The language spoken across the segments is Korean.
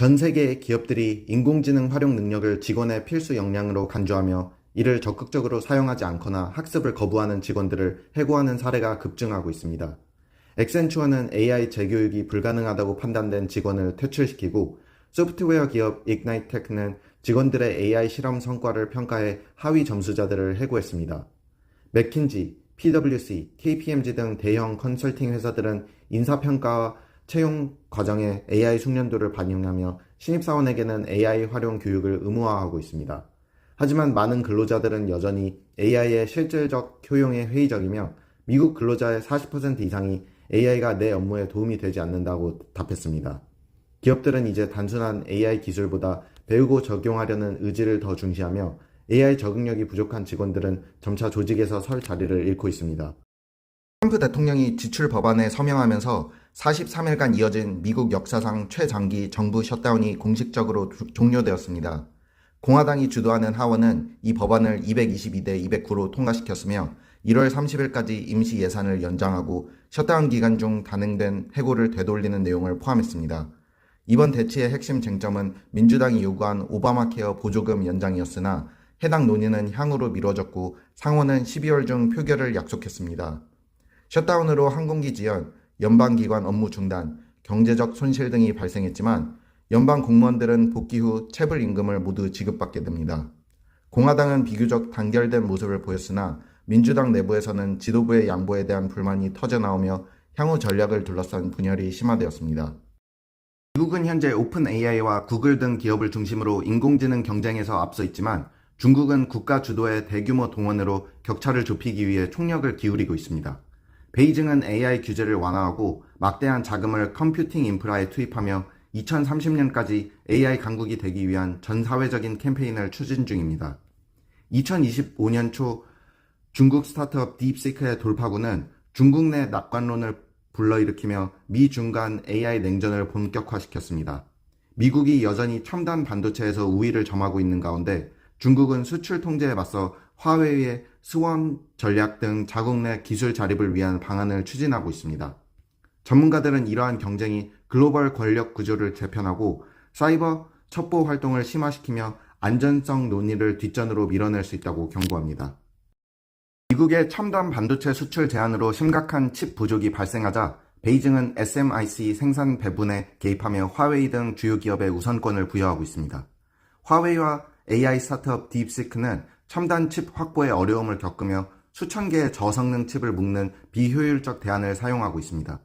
전 세계의 기업들이 인공지능 활용 능력을 직원의 필수 역량으로 간주하며 이를 적극적으로 사용하지 않거나 학습을 거부하는 직원들을 해고하는 사례가 급증하고 있습니다. 엑센추어는 AI 재교육이 불가능하다고 판단된 직원을 퇴출시키고 소프트웨어 기업 ignitek는 직원들의 AI 실험 성과를 평가해 하위 점수자들을 해고했습니다. 맥킨지, PwC, KPMG 등 대형 컨설팅 회사들은 인사평가와 채용 과정에 AI 숙련도를 반영하며 신입사원에게는 AI 활용 교육을 의무화하고 있습니다. 하지만 많은 근로자들은 여전히 AI의 실질적 효용에 회의적이며 미국 근로자의 40% 이상이 AI가 내 업무에 도움이 되지 않는다고 답했습니다. 기업들은 이제 단순한 AI 기술보다 배우고 적용하려는 의지를 더 중시하며 AI 적응력이 부족한 직원들은 점차 조직에서 설 자리를 잃고 있습니다. 트럼프 대통령이 지출 법안에 서명하면서 43일간 이어진 미국 역사상 최장기 정부 셧다운이 공식적으로 주- 종료되었습니다. 공화당이 주도하는 하원은 이 법안을 222대 209로 통과시켰으며 1월 30일까지 임시 예산을 연장하고 셧다운 기간 중 단행된 해고를 되돌리는 내용을 포함했습니다. 이번 대치의 핵심 쟁점은 민주당이 요구한 오바마 케어 보조금 연장이었으나 해당 논의는 향후로 미뤄졌고 상원은 12월 중 표결을 약속했습니다. 셧다운으로 항공기 지연, 연방기관 업무 중단, 경제적 손실 등이 발생했지만 연방 공무원들은 복귀 후 체불 임금을 모두 지급받게 됩니다. 공화당은 비교적 단결된 모습을 보였으나 민주당 내부에서는 지도부의 양보에 대한 불만이 터져나오며 향후 전략을 둘러싼 분열이 심화되었습니다. 미국은 현재 오픈 AI와 구글 등 기업을 중심으로 인공지능 경쟁에서 앞서 있지만 중국은 국가 주도의 대규모 동원으로 격차를 좁히기 위해 총력을 기울이고 있습니다. 베이징은 AI 규제를 완화하고 막대한 자금을 컴퓨팅 인프라에 투입하며 2030년까지 AI 강국이 되기 위한 전 사회적인 캠페인을 추진 중입니다. 2025년 초 중국 스타트업 딥시크의 돌파구는 중국 내 낙관론을 불러일으키며 미중 간 AI 냉전을 본격화시켰습니다. 미국이 여전히 첨단 반도체에서 우위를 점하고 있는 가운데 중국은 수출 통제에 맞서 화웨이의 스원 전략 등 자국 내 기술 자립을 위한 방안을 추진하고 있습니다. 전문가들은 이러한 경쟁이 글로벌 권력 구조를 재편하고 사이버 첩보 활동을 심화시키며 안전성 논의를 뒷전으로 밀어낼 수 있다고 경고합니다. 미국의 첨단 반도체 수출 제한으로 심각한 칩 부족이 발생하자 베이징은 SMIC 생산 배분에 개입하며 화웨이 등 주요 기업에 우선권을 부여하고 있습니다. 화웨이와 AI 스타트업 딥시크는 첨단 칩 확보에 어려움을 겪으며 수천 개의 저성능 칩을 묶는 비효율적 대안을 사용하고 있습니다.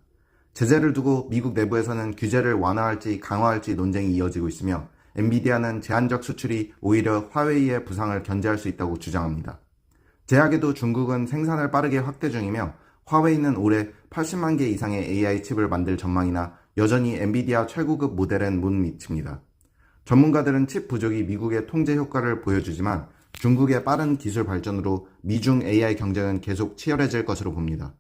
제재를 두고 미국 내부에서는 규제를 완화할지 강화할지 논쟁이 이어지고 있으며 엔비디아는 제한적 수출이 오히려 화웨이의 부상을 견제할 수 있다고 주장합니다. 제약에도 중국은 생산을 빠르게 확대 중이며 화웨이는 올해 80만 개 이상의 AI 칩을 만들 전망이나 여전히 엔비디아 최고급 모델엔 못 미칩니다. 전문가들은 칩 부족이 미국의 통제 효과를 보여주지만 중국의 빠른 기술 발전으로 미중 AI 경쟁은 계속 치열해질 것으로 봅니다.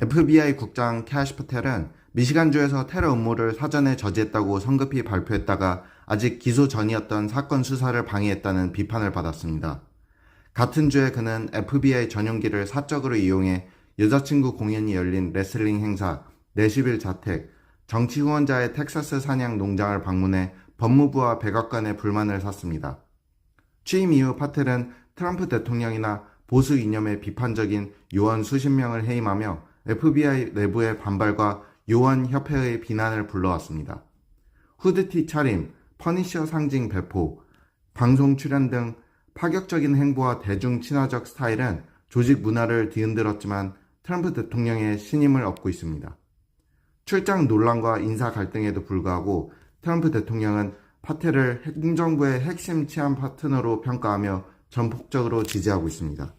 FBI 국장 캐시 퍼텔은 미시간주에서 테러 음모를 사전에 저지했다고 성급히 발표했다가 아직 기소 전이었던 사건 수사를 방해했다는 비판을 받았습니다. 같은 주에 그는 FBI 전용기를 사적으로 이용해 여자친구 공연이 열린 레슬링 행사, 내시빌 자택, 정치 후원자의 텍사스 사냥 농장을 방문해 법무부와 백악관의 불만을 샀습니다. 취임 이후 파텔은 트럼프 대통령이나 보수 이념에 비판적인 요원 수십 명을 해임하며 FBI 내부의 반발과 요원 협회의 비난을 불러왔습니다. 후드티 차림, 퍼니셔 상징 배포, 방송 출연 등 파격적인 행보와 대중 친화적 스타일은 조직 문화를 뒤흔들었지만 트럼프 대통령의 신임을 얻고 있습니다. 출장 논란과 인사 갈등에도 불구하고 트럼프 대통령은 파텔을 행정부의 핵심 치안 파트너로 평가하며 전폭적으로 지지하고 있습니다.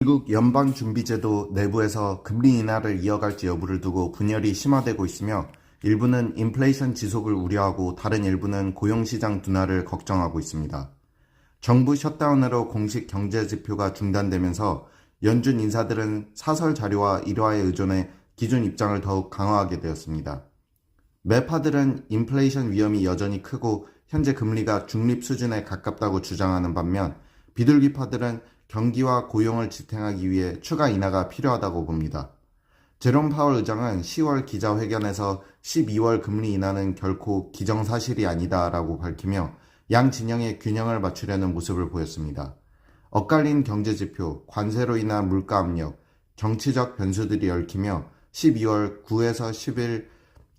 미국 연방준비제도 내부에서 금리 인하를 이어갈지 여부를 두고 분열이 심화되고 있으며 일부는 인플레이션 지속을 우려하고 다른 일부는 고용시장 둔화를 걱정하고 있습니다. 정부 셧다운으로 공식 경제 지표가 중단되면서 연준 인사들은 사설 자료와 일화에 의존해 기존 입장을 더욱 강화하게 되었습니다. 매파들은 인플레이션 위험이 여전히 크고 현재 금리가 중립 수준에 가깝다고 주장하는 반면 비둘기파들은 경기와 고용을 지탱하기 위해 추가 인하가 필요하다고 봅니다. 제롬 파월 의장은 10월 기자회견에서 12월 금리 인하는 결코 기정사실이 아니다라고 밝히며 양 진영의 균형을 맞추려는 모습을 보였습니다. 엇갈린 경제 지표, 관세로 인한 물가 압력, 정치적 변수들이 얽히며 12월 9에서 10일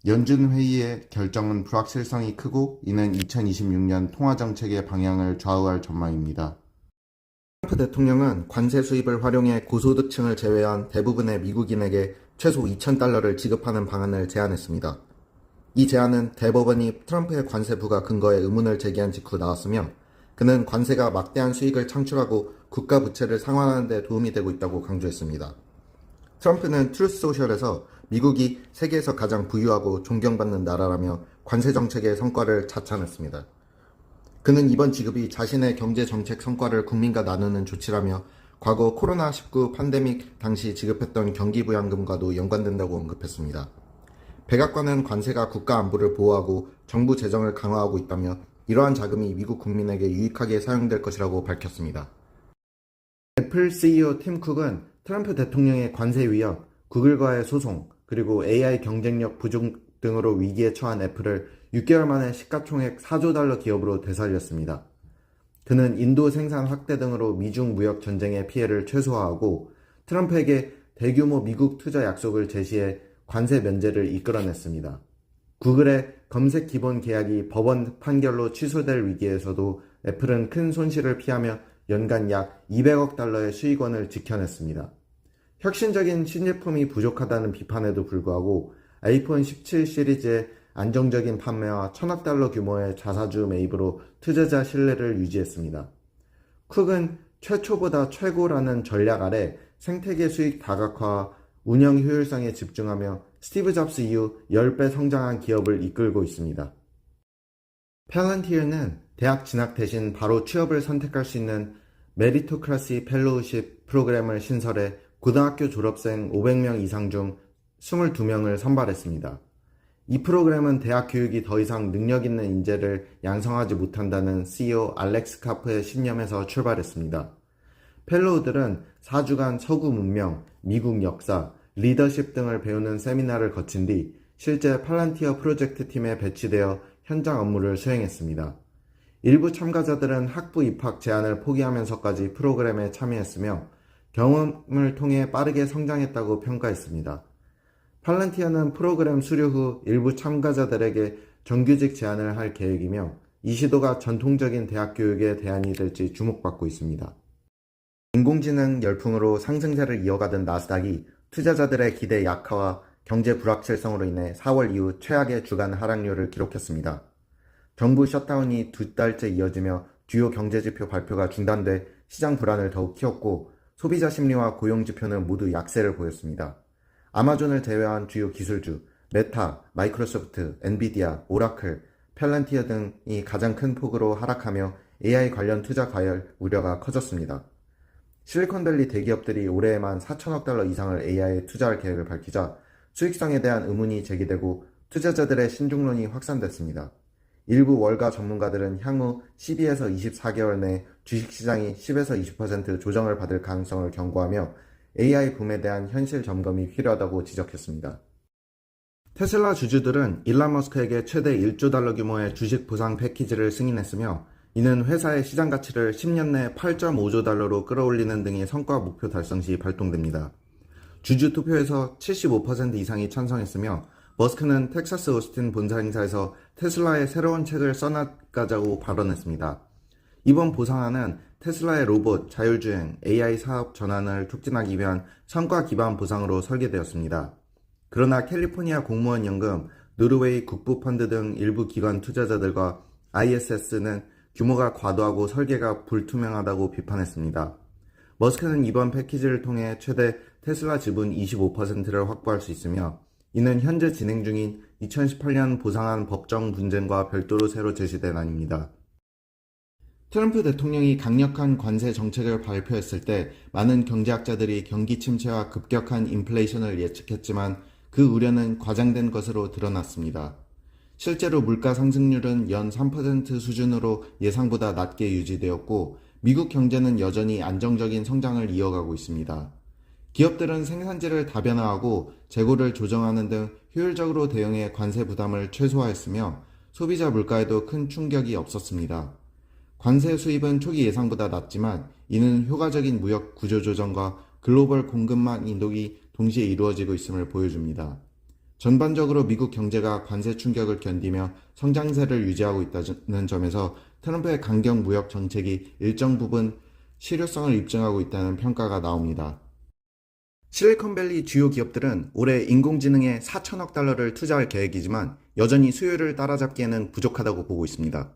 연준 회의의 결정은 불확실성이 크고 이는 2026년 통화 정책의 방향을 좌우할 전망입니다. 트럼프 대통령은 관세 수입을 활용해 고소득층을 제외한 대부분의 미국인에게 최소 2,000달러를 지급하는 방안을 제안했습니다. 이 제안은 대법원이 트럼프의 관세 부과 근거에 의문을 제기한 직후 나왔으며 그는 관세가 막대한 수익을 창출하고 국가 부채를 상환하는 데 도움이 되고 있다고 강조했습니다. 트럼프는 트루스 소셜에서 미국이 세계에서 가장 부유하고 존경받는 나라라며 관세 정책의 성과를 자찬했습니다. 그는 이번 지급이 자신의 경제 정책 성과를 국민과 나누는 조치라며 과거 코로나19 팬데믹 당시 지급했던 경기부양금과도 연관된다고 언급했습니다. 백악관은 관세가 국가 안보를 보호하고 정부 재정을 강화하고 있다며 이러한 자금이 미국 국민에게 유익하게 사용될 것이라고 밝혔습니다. 애플 CEO 팀 쿡은 트럼프 대통령의 관세 위협, 구글과의 소송, 그리고 AI 경쟁력 부족 등으로 위기에 처한 애플을 6개월 만에 시가총액 4조 달러 기업으로 되살렸습니다. 그는 인도 생산 확대 등으로 미중 무역 전쟁의 피해를 최소화하고 트럼프에게 대규모 미국 투자 약속을 제시해 관세 면제를 이끌어냈습니다. 구글의 검색 기본 계약이 법원 판결로 취소될 위기에서도 애플은 큰 손실을 피하며 연간 약 200억 달러의 수익원을 지켜냈습니다. 혁신적인 신제품이 부족하다는 비판에도 불구하고 아이폰 17 시리즈의 안정적인 판매와 천억 달러 규모의 자사주 매입으로 투자자 신뢰를 유지했습니다. 쿡은 최초보다 최고라는 전략 아래 생태계 수익 다각화와 운영 효율성에 집중하며 스티브 잡스 이후 10배 성장한 기업을 이끌고 있습니다. 펠런티어는 대학 진학 대신 바로 취업을 선택할 수 있는 메리토크라시 펠로우십 프로그램을 신설해 고등학교 졸업생 500명 이상 중 22명을 선발했습니다. 이 프로그램은 대학 교육이 더 이상 능력 있는 인재를 양성하지 못한다는 CEO 알렉스 카프의 신념에서 출발했습니다. 펠로우들은 4주간 서구 문명, 미국 역사, 리더십 등을 배우는 세미나를 거친 뒤 실제 팔란티어 프로젝트 팀에 배치되어 현장 업무를 수행했습니다. 일부 참가자들은 학부 입학 제한을 포기하면서까지 프로그램에 참여했으며 경험을 통해 빠르게 성장했다고 평가했습니다. 팔란티아는 프로그램 수료 후 일부 참가자들에게 정규직 제안을 할 계획이며 이 시도가 전통적인 대학 교육의 대안이 될지 주목받고 있습니다. 인공지능 열풍으로 상승세를 이어가던 나스닥이 투자자들의 기대 약화와 경제 불확실성으로 인해 4월 이후 최악의 주간 하락률을 기록했습니다. 정부 셧다운이 두 달째 이어지며 주요 경제지표 발표가 중단돼 시장 불안을 더욱 키웠고 소비자 심리와 고용 지표는 모두 약세를 보였습니다. 아마존을 제외한 주요 기술주, 메타, 마이크로소프트, 엔비디아, 오라클, 펠란티어 등이 가장 큰 폭으로 하락하며 AI 관련 투자 과열 우려가 커졌습니다. 실리콘밸리 대기업들이 올해에만 4천억 달러 이상을 AI에 투자할 계획을 밝히자 수익성에 대한 의문이 제기되고 투자자들의 신중론이 확산됐습니다. 일부 월가 전문가들은 향후 12에서 24개월 내 주식시장이 10에서 20% 조정을 받을 가능성을 경고하며 AI 붐에 대한 현실 점검이 필요하다고 지적했습니다. 테슬라 주주들은 일란 머스크에게 최대 1조 달러 규모의 주식 보상 패키지를 승인했으며 이는 회사의 시장 가치를 10년 내 8.5조 달러로 끌어올리는 등의 성과 목표 달성 시 발동됩니다. 주주 투표에서 75% 이상이 찬성했으며 머스크는 텍사스 오스틴 본사 행사에서 테슬라의 새로운 책을 써나가자고 발언했습니다. 이번 보상안은 테슬라의 로봇, 자율주행, AI 사업 전환을 촉진하기 위한 성과 기반 보상으로 설계되었습니다. 그러나 캘리포니아 공무원 연금, 노르웨이 국부 펀드 등 일부 기관 투자자들과 ISS는 규모가 과도하고 설계가 불투명하다고 비판했습니다. 머스크는 이번 패키지를 통해 최대 테슬라 지분 25%를 확보할 수 있으며 이는 현재 진행 중인 2018년 보상안 법정 분쟁과 별도로 새로 제시된 안입니다. 트럼프 대통령이 강력한 관세 정책을 발표했을 때 많은 경제학자들이 경기 침체와 급격한 인플레이션을 예측했지만 그 우려는 과장된 것으로 드러났습니다. 실제로 물가 상승률은 연 3% 수준으로 예상보다 낮게 유지되었고 미국 경제는 여전히 안정적인 성장을 이어가고 있습니다. 기업들은 생산지를 다변화하고 재고를 조정하는 등 효율적으로 대응해 관세 부담을 최소화했으며 소비자 물가에도 큰 충격이 없었습니다. 관세 수입은 초기 예상보다 낮지만 이는 효과적인 무역 구조 조정과 글로벌 공급망 인도기 동시에 이루어지고 있음을 보여줍니다. 전반적으로 미국 경제가 관세 충격을 견디며 성장세를 유지하고 있다는 점에서 트럼프의 강경 무역 정책이 일정 부분 실효성을 입증하고 있다는 평가가 나옵니다. 실리콘밸리 주요 기업들은 올해 인공지능에 4천억 달러를 투자할 계획이지만 여전히 수요를 따라잡기에는 부족하다고 보고 있습니다.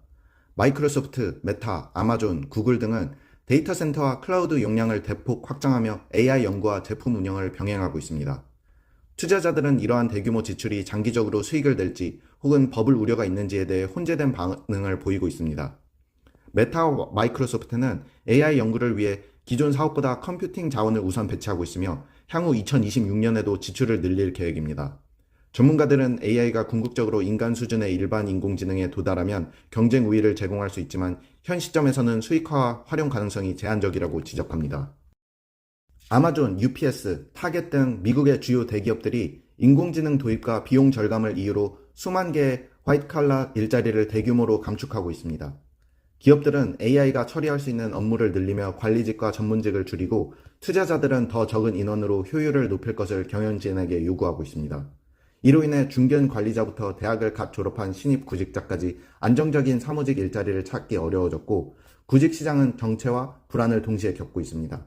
마이크로소프트, 메타, 아마존, 구글 등은 데이터 센터와 클라우드 용량을 대폭 확장하며 AI 연구와 제품 운영을 병행하고 있습니다. 투자자들은 이러한 대규모 지출이 장기적으로 수익을 낼지 혹은 버블 우려가 있는지에 대해 혼재된 반응을 보이고 있습니다. 메타와 마이크로소프트는 AI 연구를 위해 기존 사업보다 컴퓨팅 자원을 우선 배치하고 있으며 향후 2026년에도 지출을 늘릴 계획입니다. 전문가들은 AI가 궁극적으로 인간 수준의 일반 인공지능에 도달하면 경쟁 우위를 제공할 수 있지만 현 시점에서는 수익화와 활용 가능성이 제한적이라고 지적합니다. 아마존, UPS, 타겟 등 미국의 주요 대기업들이 인공지능 도입과 비용 절감을 이유로 수만 개의 화이트 칼라 일자리를 대규모로 감축하고 있습니다. 기업들은 AI가 처리할 수 있는 업무를 늘리며 관리직과 전문직을 줄이고 투자자들은 더 적은 인원으로 효율을 높일 것을 경영진에게 요구하고 있습니다. 이로 인해 중견 관리자부터 대학을 갓 졸업한 신입 구직자까지 안정적인 사무직 일자리를 찾기 어려워졌고 구직 시장은 정체와 불안을 동시에 겪고 있습니다.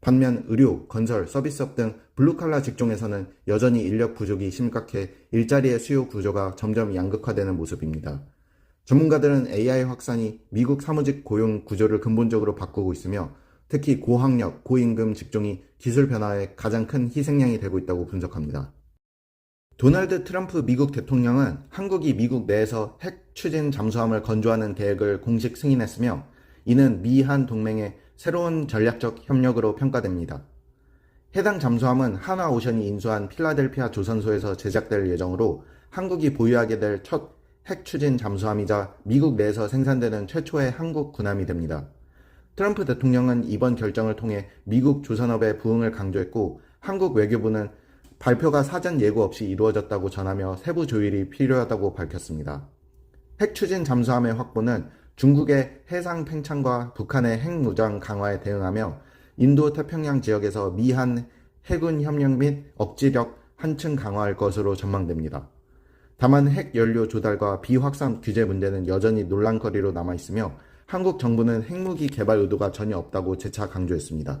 반면 의료, 건설, 서비스업 등 블루칼라 직종에서는 여전히 인력 부족이 심각해 일자리의 수요 구조가 점점 양극화되는 모습입니다. 전문가들은 AI 확산이 미국 사무직 고용 구조를 근본적으로 바꾸고 있으며 특히 고학력, 고임금 직종이 기술 변화의 가장 큰 희생양이 되고 있다고 분석합니다. 도널드 트럼프 미국 대통령은 한국이 미국 내에서 핵 추진 잠수함을 건조하는 계획을 공식 승인했으며 이는 미한 동맹의 새로운 전략적 협력으로 평가됩니다. 해당 잠수함은 하나오션이 인수한 필라델피아 조선소에서 제작될 예정으로 한국이 보유하게 될 첫 핵 추진 잠수함이자 미국 내에서 생산되는 최초의 한국 군함이 됩니다. 트럼프 대통령은 이번 결정을 통해 미국 조선업의 부흥을 강조했고 한국 외교부는 발표가 사전 예고 없이 이루어졌다고 전하며 세부 조율이 필요하다고 밝혔습니다. 핵 추진 잠수함의 확보는 중국의 해상 팽창과 북한의 핵 무장 강화에 대응하며 인도 태평양 지역에서 미한 해군 협력 및 억지력 한층 강화할 것으로 전망됩니다. 다만 핵 연료 조달과 비확산 규제 문제는 여전히 논란거리로 남아 있으며 한국 정부는 핵무기 개발 의도가 전혀 없다고 재차 강조했습니다.